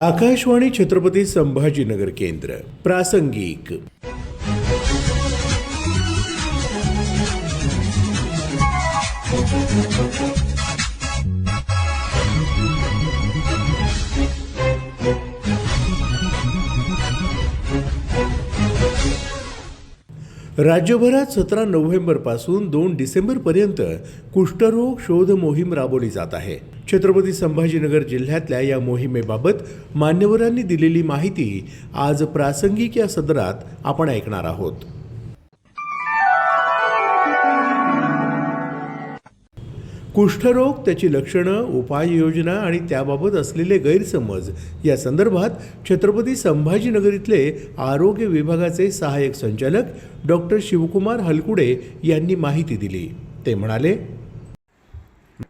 आकाशवाणी छत्रपती संभाजीनगर केंद्र प्रासंगिक. राज्यभरात सतरा नोव्हेंबरपासून दोन डिसेंबरपर्यंत कुष्ठरोग शोध मोहीम राबवली जात आहे. छत्रपती संभाजीनगर जिल्ह्यातल्या या मोहिमेबाबत मान्यवरांनी दिलेली माहिती आज प्रासंगिक या सदरात आपण ऐकणार आहोत. कुष्ठरोग त्याची लक्षणं उपाययोजना आणि त्याबाबत असलेले गैरसमज या संदर्भात छत्रपती संभाजीनगर इथले आरोग्य विभागाचे सहाय्यक संचालक डॉक्टर शिवकुमार हलकुडे यांनी माहिती दिली. ते म्हणाले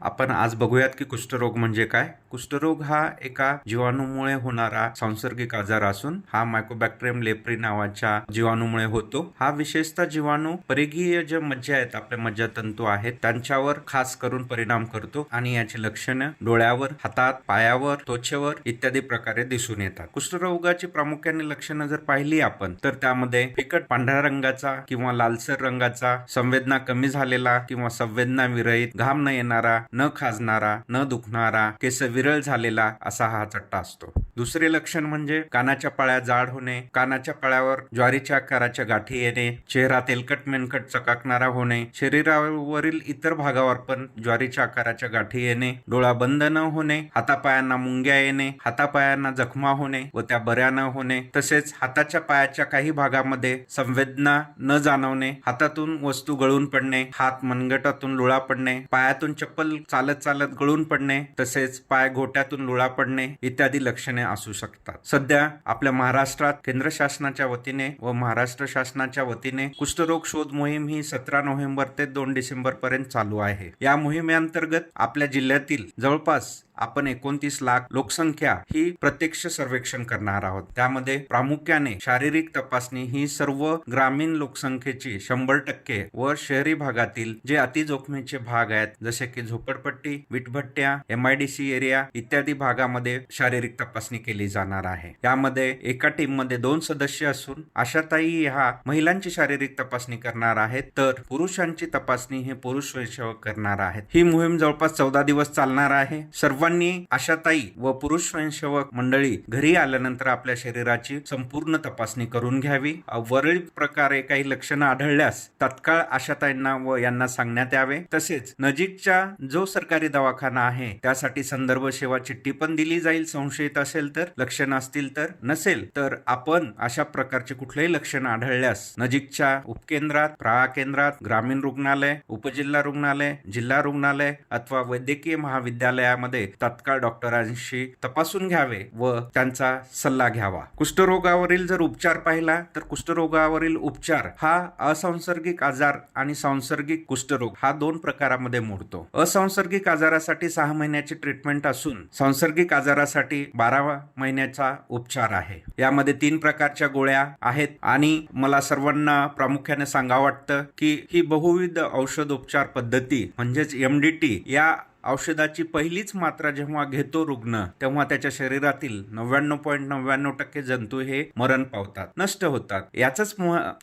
आपण आज बघूयात की कुष्ठरोग म्हणजे काय. कुष्ठरोग हा एका जीवाणूमुळे होणारा सांसर्गिक आजार असून हा मायकोबॅक्टेरियम लेप्री नावाच्या जीवाणूमुळे होतो. हा विशेषतः जीवाणू परिघीय जे मज्जा आहेत आपले मज्जातंतू आहेत त्यांच्यावर खास करून परिणाम करतो आणि याची लक्षणं डोळ्यावर हातात पायावर त्वचेवर इत्यादी प्रकारे दिसून येतात. कुष्ठरोगाची प्रामुख्याने लक्षणं जर पाहिली आपण तर त्यामध्ये फिकट पांढऱ्या रंगाचा किंवा लालसर रंगाचा संवेदना कमी झालेला किंवा संवेदना विरहित घाम न येणारा न खाजणारा न दुखणारा केस विरळ झालेला असा हा चट्टा असतो. दुसरे लक्षण म्हणजे कानाच्या पाळ्या जाड होणे कानाच्या पाळ्यावर ज्वारीच्या आकाराच्या गाठी येणे चेहरा तेलकट मेनकट चकाकणारा होणे शरीरावरील इतर भागावर पण ज्वारीच्या आकाराच्या गाठी येणे डोळा बंद न होणे हातापायांना मुंग्या येणे हातापायांना जखमा होणे व त्या बऱ्या न होणे तसेच हाताच्या पायाच्या काही भागामध्ये संवेदना न जाणवणे हातातून वस्तू गळून पडणे हात मनगटातून लुळा पडणे पायातून चप्पल चालत चालत गळून पडणे तसेच पाय घोट्यातून लुळा पडणे इत्यादी लक्षणे असू शकतात. सध्या आपल्या महाराष्ट्रात केंद्र शासनाच्या वतीने व महाराष्ट्र शासनाच्या वतीने कुष्ठरोग शोध मोहीम ही सतरा नोव्हेंबर ते दोन डिसेंबर पर्यंत चालू आहे. या मोहिमेअंतर्गत आपल्या जिल्ह्यातील जवळपास आपण एकोणतीस लाख लोकसंख्या ही प्रत्यक्ष सर्वेक्षण करणार आहोत. त्यामध्ये प्रामुख्याने शारीरिक तपासणी ही सर्व ग्रामीण लोकसंख्येची शंभर टक्के व शहरी भागातील जे अति जोखमीचे भाग आहेत जसे की झोपडपट्टी विटभट्ट्या एमआयडीसी एरिया इत्यादी भागामध्ये शारीरिक तपासणी केली जाणार आहे. यामध्ये एका टीममध्ये दोन सदस्य असून आशाताई ह्या महिलांची शारीरिक तपासणी करणार आहेत तर पुरुषांची तपासणी हे पुरुष स्वयंसेवक करणार आहेत. ही मोहीम जवळपास चौदा दिवस चालणार आहे. सर्व सर्वांनी आशाताई व पुरुष स्वयंसेवक मंडळी घरी आल्यानंतर आपल्या शरीराची संपूर्ण तपासणी करून घ्यावी. वरील प्रकारे काही लक्षणं आढळल्यास तत्काळ आशाताईंना व यांना सांगण्यात यावे. तसेच नजीकच्या जो सरकारी दवाखाना आहे त्यासाठी संदर्भ सेवा चिठ्ठी पण दिली जाईल. संशयित असेल तर लक्षणं असतील तर नसेल तर आपण अशा प्रकारचे कुठलेही लक्षण आढळल्यास नजीकच्या उपकेंद्रात प्रहा केंद्रात ग्रामीण रुग्णालय उपजिल्हा रुग्णालय जिल्हा रुग्णालय अथवा वैद्यकीय महाविद्यालयामध्ये तत्काळ डॉक्टरांशी तपासून घ्यावे व त्यांचा सल्ला घ्यावा. कुष्ठरोगावरील जर उपचार पाहिला तर कुष्ठरोगावरील उपचार हा असंसर्गिक आजार आणि सांसर्गिक कुष्ठरोग हा दोन प्रकारामध्ये मोडतो. असंसर्गिक आजारासाठी सहा महिन्याची ट्रीटमेंट असून सांसर्गिक आजारासाठी बारा महिन्याचा उपचार आहे. यामध्ये तीन प्रकारच्या गोळ्या आहेत आणि मला सर्वांना प्रामुख्याने सांगा वाटतं की ही बहुविध औषधोपचार पद्धती म्हणजेच एमडीटी या औषधाची पहिलीच मात्रा जेव्हा घेतो रुग्ण तेव्हा त्याच्या शरीरातील नव्याण्णव पॉईंट नव्याण्णव टक्के जंतू हे मरण पावतात नष्ट होतात. याचाच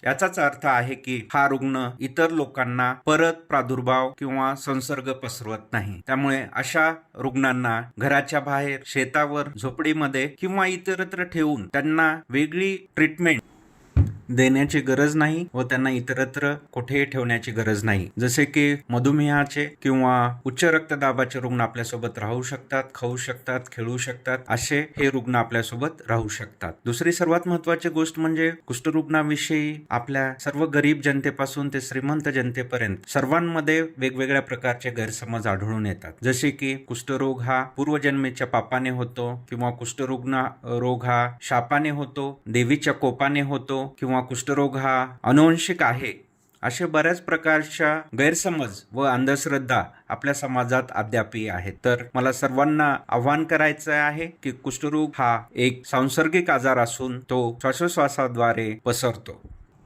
याचाच अर्थ आहे की हा रुग्ण इतर लोकांना परत प्रादुर्भाव किंवा संसर्ग पसरवत नाही. त्यामुळे अशा रुग्णांना घराच्या बाहेर शेतावर झोपडीमध्ये किंवा इतरत्र ठेवून त्यांना वेगळी ट्रीटमेंट देण्याची गरज नाही व त्यांना इतरत्र कुठेही ठेवण्याची गरज नाही. जसे की मधुमेहाचे किंवा उच्च रक्तदाबाचे रुग्ण आपल्यासोबत राहू शकतात खाऊ शकतात खेळू शकतात असे हे रुग्ण आपल्यासोबत राहू शकतात. दुसरी सर्वात महत्वाची गोष्ट म्हणजे कुष्ठरुग्णाविषयी आपल्या सर्व गरीब जनतेपासून ते श्रीमंत जनतेपर्यंत सर्वांमध्ये वेगवेगळ्या प्रकारचे गैरसमज आढळून येतात. जसे की कुष्ठरोग हा पूर्वजन्मेच्या पापाने होतो किंवा कुष्ठरुग्ण रोग हा शापाने होतो देवीच्या कोपाने होतो किंवा किंवा कुष्ठरोग हा अनुवंशिक आहे असे बऱ्याच प्रकारच्या गैरसमज व अंधश्रद्धा आपल्या समाजात अद्यापही आहेत. तर मला सर्वांना आव्हान करायचं आहे की कुष्ठरोग हा एक सांसर्गिक आजार असून तो श्वासोश्वासाद्वारे पसरतो.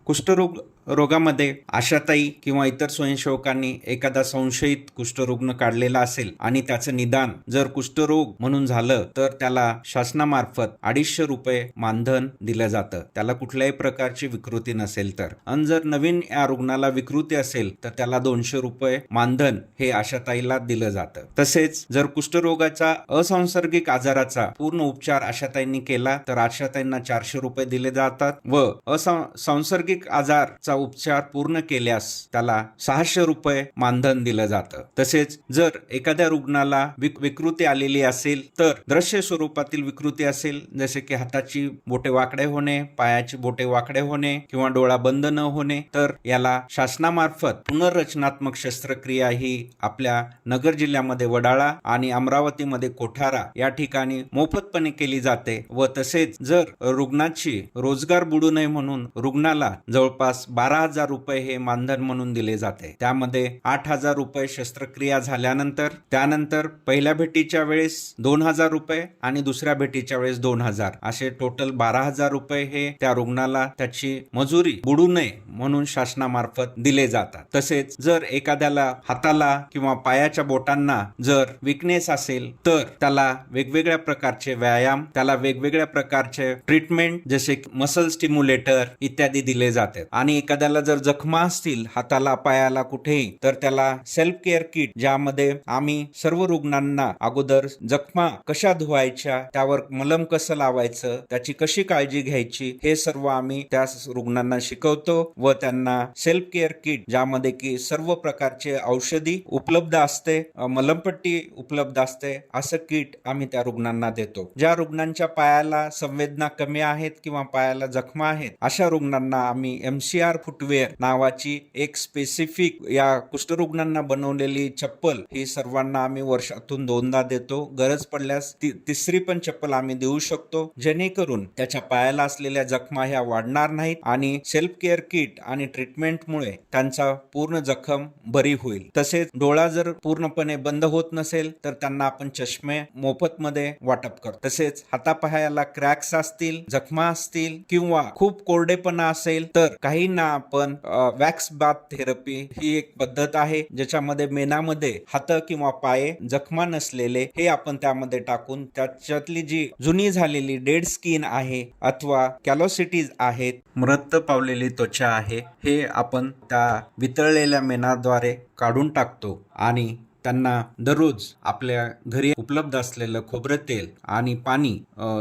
कुष्ठरोग रोगामध्ये आशाताई किंवा इतर स्वयंसेवकांनी एखादा संशयित कुष्ठरुग्ण काढलेला असेल आणि त्याचं निदान जर कुष्ठरोग म्हणून झालं तर त्याला शासनामार्फत अडीचशे रुपये मानधन दिलं जातं. त्याला कुठल्याही प्रकारची विकृती नसेल तर. आणि जर नवीन या रुग्णाला विकृती असेल तर त्याला दोनशे रुपये मानधन हे आशाताईला दिलं जातं. तसेच जर कुष्ठरोगाचा असंसर्गिक आजाराचा पूर्ण उपचार आशाताईंनी केला तर आशाताईंना चारशे रुपये दिले जातात व असंसर्गिक आजारचा उपचार पूर्ण केल्यास त्याला सहाशे रुपये मानधन दिलं जातं. तसेच जर एखाद्या रुग्णाला विक- विकृती आलेली असेल तर दृश्य स्वरूपातील विकृती असेल जसे की हाताची बोटे वाकडे होणे पायाची बोटे वाकडे होणे किंवा डोळा बंद न होणे तर याला शासनामार्फत पुनर्रचनात्मक शस्त्रक्रिया ही आपल्या नगर जिल्ह्यामध्ये वडाळा आणि अमरावतीमध्ये कोठारा या ठिकाणी मोफतपणे केली जाते व तसेच जर रुग्णाची रोजगार बुडू नये म्हणून रुग्णाला जवळपास बारा बारा हजार रुपये हे मानधन म्हणून दिले जाते. त्यामध्ये आठ हजार रुपये शस्त्रक्रिया झाल्यानंतर त्यानंतर पहिल्या भेटीच्या वेळेस दोन हजार रुपये आणि दुसऱ्या भेटीच्या वेळेस दोन हजार. असे टोटल बारा हजार रुपये हे त्या रुग्णाला त्याची मजुरी बुडू नये म्हणून शासनामार्फत दिले जातात. तसेच जर एखाद्याला हाताला किंवा पायाच्या बोटांना जर विकनेस असेल तर त्याला वेगवेगळ्या प्रकारचे व्यायाम त्याला वेगवेगळ्या प्रकारचे ट्रीटमेंट जसे मसल स्टिम्युलेटर इत्यादी दिले जातात आणि एका एखाद्याला जर जखमा असतील हाताला पायाला कुठेही तर त्याला सेल्फ केअर किट ज्यामध्ये आम्ही सर्व रुग्णांना अगोदर जखमा कशा धुवायच्या त्यावर मलम कसं लावायचं त्याची कशी काळजी घ्यायची हे सर्व आम्ही त्या रुग्णांना शिकवतो व त्यांना सेल्फ केअर किट ज्यामध्ये की सर्व प्रकारचे औषधी उपलब्ध असते मलमपट्टी उपलब्ध असते असं किट आम्ही त्या रुग्णांना देतो. ज्या रुग्णांच्या पायाला संवेदना कमी आहेत किंवा पायाला जखमा आहेत अशा रुग्णांना आम्ही एमसीआर फुटवेअर नावाची एक स्पेसिफिक या कुष्ठरुग्णांना बनवलेली चप्पल ही सर्वांना आम्ही वर्षातून दोनदा देतो. गरज पडल्यास ती तिसरी पण चप्पल आम्ही देऊ शकतो. जेणेकरून त्याच्या पायाला असलेल्या जखमा ह्या वाढणार नाहीत आणि सेल्फ केअर किट आणि ट्रीटमेंटमुळे त्यांचा पूर्ण जखम बरी होईल. तसेच डोळा जर पूर्णपणे बंद होत नसेल तर त्यांना आपण चष्मे मोफत मध्ये वाटप करतो. तसेच हातापायाला क्रॅक्स असतील जखमा असतील किंवा खूप कोरडेपणा असेल तर काहींना आपण वॅक्स बाथ थेरपी ही एक पद्धत आहे ज्याच्यामध्ये मेनामध्ये हात किंवा पाय जखमा नसलेले हे आपण त्यामध्ये टाकून त्याच्यातली जी जुनी झालेली डेड स्किन आहे अथवा कॅलोसिटीज आहेत मृत पावलेली त्वचा आहे हे आपण त्या वितळलेल्या मेनाद्वारे काढून टाकतो आणि त्यांना दररोज आपल्या घरी उपलब्ध असलेलं खोबरं तेल आणि पाणी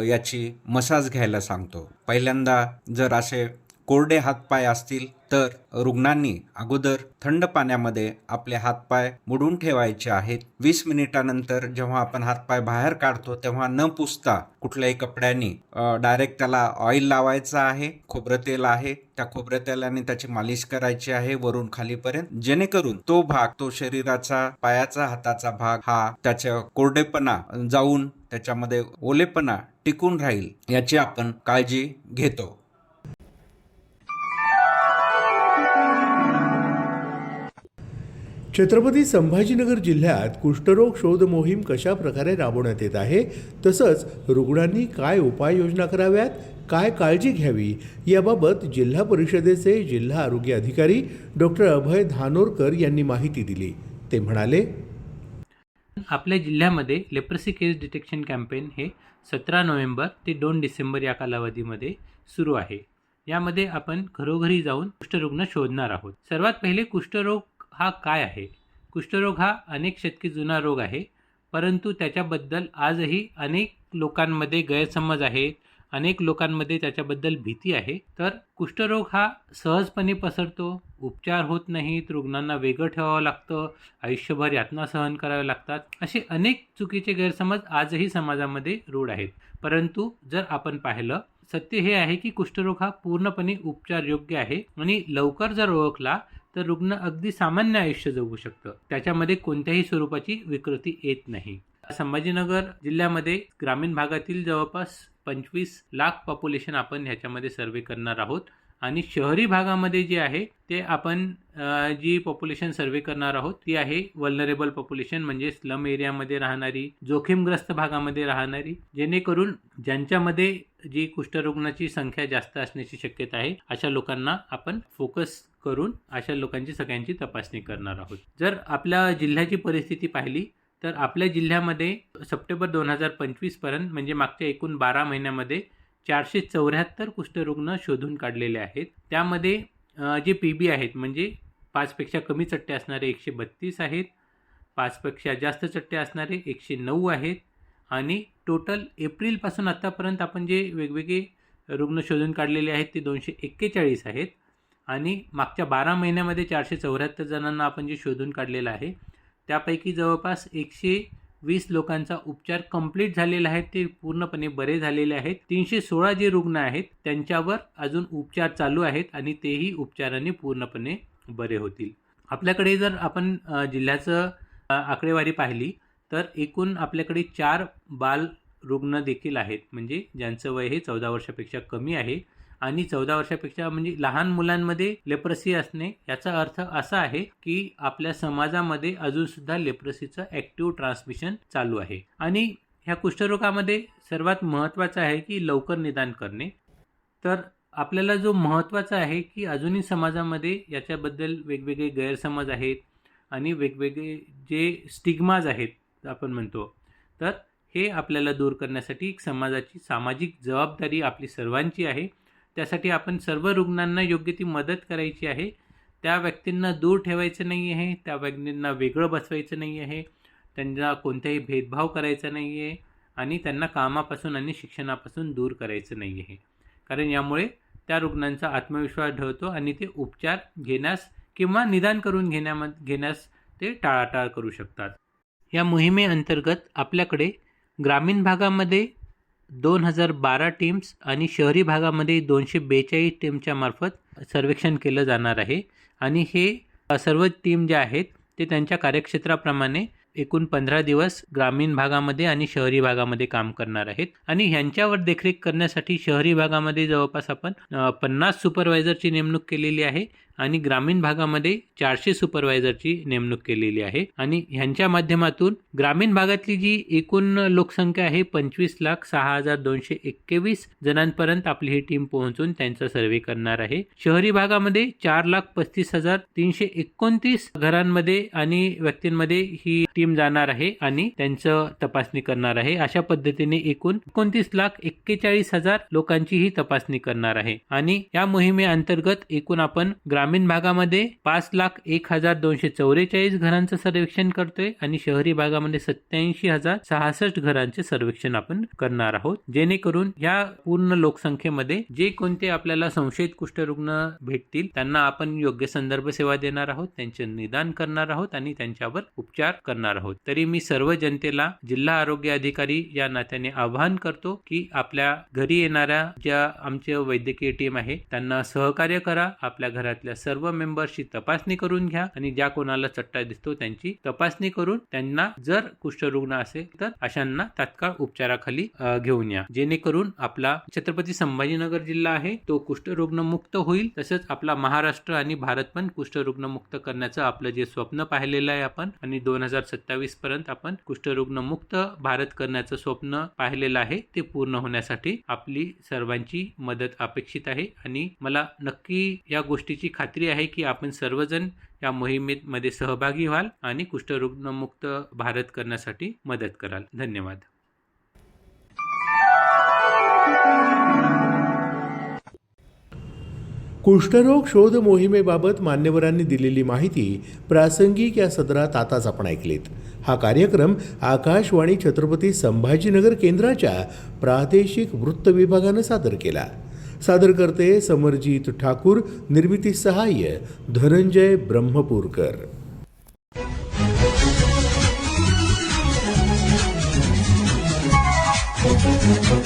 याची मसाज घ्यायला सांगतो. पहिल्यांदा जर असे कोरडे हातपाय असतील तर रुग्णांनी अगोदर थंड पाण्यामध्ये आपले हातपाय बुडून ठेवायचे आहेत. वीस मिनिटानंतर जेव्हा आपण हातपाय बाहेर काढतो तेव्हा न पुसता कुठल्याही कपड्यांनी डायरेक्ट त्याला ऑइल लावायचं आहे खोबरं तेल आहे. त्या खोबऱ्या तेलाने त्याची मालिश करायची आहे वरून खालीपर्यंत. जेणेकरून तो भाग तो शरीराचा पायाचा हाताचा भाग हा त्याच्या कोरडेपणा जाऊन त्याच्यामध्ये ओलेपणा टिकून राहील याची आपण काळजी घेतो. छत्रपती संभाजीनगर जिल्ह्यात कुष्ठरोग शोध मोहीम कशा प्रकारे राबवण्यात येत आहे तसंच रुग्णांनी काय उपाययोजना कराव्यात काय काळजी घ्यावी याबाबत जिल्हा परिषदेचे जिल्हा आरोग्य अधिकारी डॉक्टर अभय धानोरकर यांनी माहिती दिली. ते म्हणाले आपल्या जिल्ह्यामध्ये लेप्रसी केस डिटेक्शन कॅम्पेन हे सतरा नोव्हेंबर ते दोन डिसेंबर या कालावधीमध्ये सुरू आहे. यामध्ये आपण घरोघरी जाऊन कुष्ठरुग्ण शोधणार आहोत. सर्वात पहिले कुष्ठरोग हा काय आहे? कुष्ठरोग हा अनेक शतके जुना रोग आहे परंतु त्याच्याबद्दल आजही अनेक लोकांमध्ये गैरसमज आहे अनेक लोकांमध्ये त्याच्याबद्दल भीती आहे. तर कुष्ठरोग हा सहजपणे पसरतो उपचार होत नाहीत रुग्णांना वेगळं ठेवावं लागतं आयुष्यभर यातना सहन कराव्या लागतात असे अनेक चुकीचे गैरसमज आजही समाजामध्ये रूढ आहेत. परंतु जर आपण पाहिलं सत्य हे आहे की कुष्ठरोग हा पूर्णपणे उपचार योग्य आहे आणि लवकर जर ओळखला तर रुग्ण अगदी सामान्य आयुष्य जगू शकतं. त्याच्यामध्ये कोणत्याही स्वरूपाची विकृती येत नाही. संभाजीनगर जिल्ह्यामध्ये ग्रामीण भागातील जवळपास पंचवीस लाख पॉप्युलेशन आपण ह्याच्यामध्ये सर्वे करणार आहोत. आणि शहरी भागामध्ये जे आहे ते आपण जी पॉप्युलेशन सर्वे करणार आहोत ती आहे वल्नरेबल पॉप्युलेशन म्हणजे स्लम एरियामध्ये राहणारी जोखीमग्रस्त भागामध्ये राहणारी जेणेकरून ज्यांच्यामध्ये जी कुष्ठरुग्णाची संख्या जास्त असण्याची शक्यता आहे अशा लोकांना आपण फोकस करून अशा लोकांची सगळ्यांची तपासणी करणार आहोत. जर आपल्या जिल्ह्याची परिस्थिती पाहिली तर आपल्या जिल्ह्यामध्ये सप्टेंबर दोन हजार पंचवीसपर्यंत म्हणजे मागच्या एकूण बारा महिन्यामध्ये चारशे चौऱ्याहत्तर कुष्ठरुग्ण शोधून काढलेले आहेत. त्यामध्ये जे पी बी आहेत म्हणजे पाचपेक्षा कमी चट्टे असणारे एकशे बत्तीस आहेत पाचपेक्षा जास्त चट्टे असणारे एकशे नऊ आहेत आणि टोटल एप्रिलपासून आत्तापर्यंत आपण जे वेगवेगळे रुग्ण शोधून काढलेले आहेत ते दोनशे एक्केचाळीस आहेत आणि मागच्या बारा महिन्यामध्ये चारशे चौऱ्याहत्तर जणांना आपण जे शोधून काढलेलं आहे त्यापैकी जवळपास एकशे वीस लोकांचा उपचार कंप्लीट झालेला आहे ते पूर्णपणे बरे झालेले आहेत. तीनशे सोळा जे रुग्ण आहेत त्यांच्यावर अजून उपचार चालू आहेत आणि तेही उपचाराने पूर्णपणे बरे होतील. आपल्याकडे जर आपण जिल्ह्याचं आकडेवारी पाहिली तर एकूण आपल्याकडे चार बाल रुग्ण देखील आहेत. म्हणजे ज्यांचं वय हे चौदा वर्षापेक्षा कमी आहे. आणि चौदा वर्षापेक्षा म्हणजे लहान मुलांमध्ये लेप्रसी असणे याचा अर्थ असा आहे की आपल्या समाजामध्ये अजूनसुद्धा लेप्रसीचं ॲक्टिव्ह ट्रान्समिशन चालू आहे. आणि ह्या कुष्ठरोगामध्ये सर्वात महत्त्वाचं आहे की लवकर निदान करणे. तर आपल्याला जो महत्त्वाचा आहे की अजूनही समाजामध्ये याच्याबद्दल वेगवेगळे गैरसमज आहेत आणि वेगवेगळे जे स्टिग्माज आहेत आपण म्हणतो तर हे आपल्याला दूर करण्यासाठी एक समाजाची सामाजिक जबाबदारी आपली सर्वांची आहे. त्यासाठी आपण सर्व रुग्णांना योग्य ती मदत करायची आहे. त्या व्यक्तींना दूर ठेवायचं नाही आहे त्या व्यक्तींना वेगळं बसवायचं नाही आहे त्यांना कोणताही भेदभाव करायचा नाही आहे आणि त्यांना कामापासून आणि शिक्षणापासून दूर करायचं नाही आहे. कारण यामुळे त्या रुग्णांचा आत्मविश्वास ढळतो आणि ते उपचार घेण्यास किंवा निदान करून घेण्याम घेण्यास ते टाळाटाळ करू शकतात. या मोहिमेअंतर्गत आपल्याकडे ग्रामीण भागामध्ये दोन हजार बारा टीम्स आणि शहरी भागामध्ये दोनशे बेचाळीस टीमच्या मार्फत सर्वेक्षण केलं जाणार आहे. आणि हे सर्व टीम ज्या आहेत ते त्यांच्या कार्यक्षेत्राप्रमाणे एकूण पंधरा दिवस ग्रामीण भागामध्ये आणि शहरी भागामध्ये काम करणार आहेत. आणि ह्यांच्यावर देखरेख करण्यासाठी शहरी भागामध्ये जवळपास आपण पन्नास सुपरवायझरची नेमणूक केलेली आहे. आणि ग्रामीण भागामध्ये चारशे सुपरवायझरची नेमणूक केलेली आहे. आणि ह्यांच्या माध्यमातून ग्रामीण भागातली जी एकूण लोकसंख्या आहे पंचवीस लाख सहा हजार दोनशे एक्केवीस जणांपर्यंत आपली ही टीम पोहोचून त्यांचा सर्वे करणार आहे. शहरी भागामध्ये चार लाख पस्तीस हजार तीनशे एकोणतीस घरांमध्ये आणि व्यक्तींमध्ये ही टीम जाणार आहे आणि त्यांचं तपासणी करणार आहे. अशा पद्धतीने एकूण एकोणतीस लाख एक्केचाळीस हजार लोकांची ही तपासणी करणार आहे. आणि या मोहिमेअंतर्गत एकूण आपण ग्रामीण ग्रामीण भागामध्ये पाच लाख एक हजार दोनशे चौवेचाळीस घरांचं सर्वेक्षण करतोय आणि शहरी भागामध्ये सत्याऐंशी हजार सहासष्ट घरांचे सर्वेक्षण आपण करणार आहोत. जेणेकरून या पूर्ण लोकसंख्येमध्ये जे कोणते आपल्याला संशयित कुष्ठरुग्ण भेटतील त्यांना आपण योग्य संदर्भ सेवा देणार आहोत त्यांचे निदान करणार आहोत आणि त्यांच्यावर उपचार करणार आहोत. तरी मी सर्व जनतेला जिल्हा आरोग्य अधिकारी या नात्याने आवाहन करतो की आपल्या घरी येणाऱ्या ज्या आमचे वैद्यकीय टीम आहे त्यांना सहकार्य करा आपल्या घरातल्या सर्व मेंबर्सची तपासणी करून घ्या आणि ज्या कोणाला चट्टा दिसतो त्यांची तपासणी करून त्यांना जर कुष्ठरुग्ण असेल तर अशांना तात्काळ उपचाराखाली घेऊन या. जेणेकरून आपला छत्रपती संभाजीनगर जिल्हा आहे तो कुष्ठरुग्ण मुक्त होईल. तसंच आपला महाराष्ट्र आणि भारत पण कुष्ठरुग्ण मुक्त करण्याचं आपलं जे स्वप्न पाहिलेलं आहे आपण आणि दोन हजार सत्तावीस पर्यंत आपण कुष्ठरुग्ण मुक्त भारत करण्याचं स्वप्न पाहिलेलं आहे ते पूर्ण होण्यासाठी आपली सर्वांची मदत अपेक्षित आहे. आणि मला नक्की या गोष्टीची खात्री खात्री आहे की आपण सर्वजण या मोहिमेमध्ये सहभागी व्हाल आणि कुष्ठरुग्णमुक्त भारत करण्यासाठी मदत कराल. धन्यवाद. कुष्ठरोग शोध मोहिमेबाबत मान्यवरांनी दिलेली माहिती प्रासंगिक या सदरात आताच आपण ऐकलीत. हा कार्यक्रम आकाशवाणी छत्रपती संभाजीनगर केंद्राच्या प्रादेशिक वृत्त विभागानं सादर केला. सादर करते समरजीत ठाकूर निर्मिती सहाय्य धनंजय ब्रह्मपूरकर Thank you.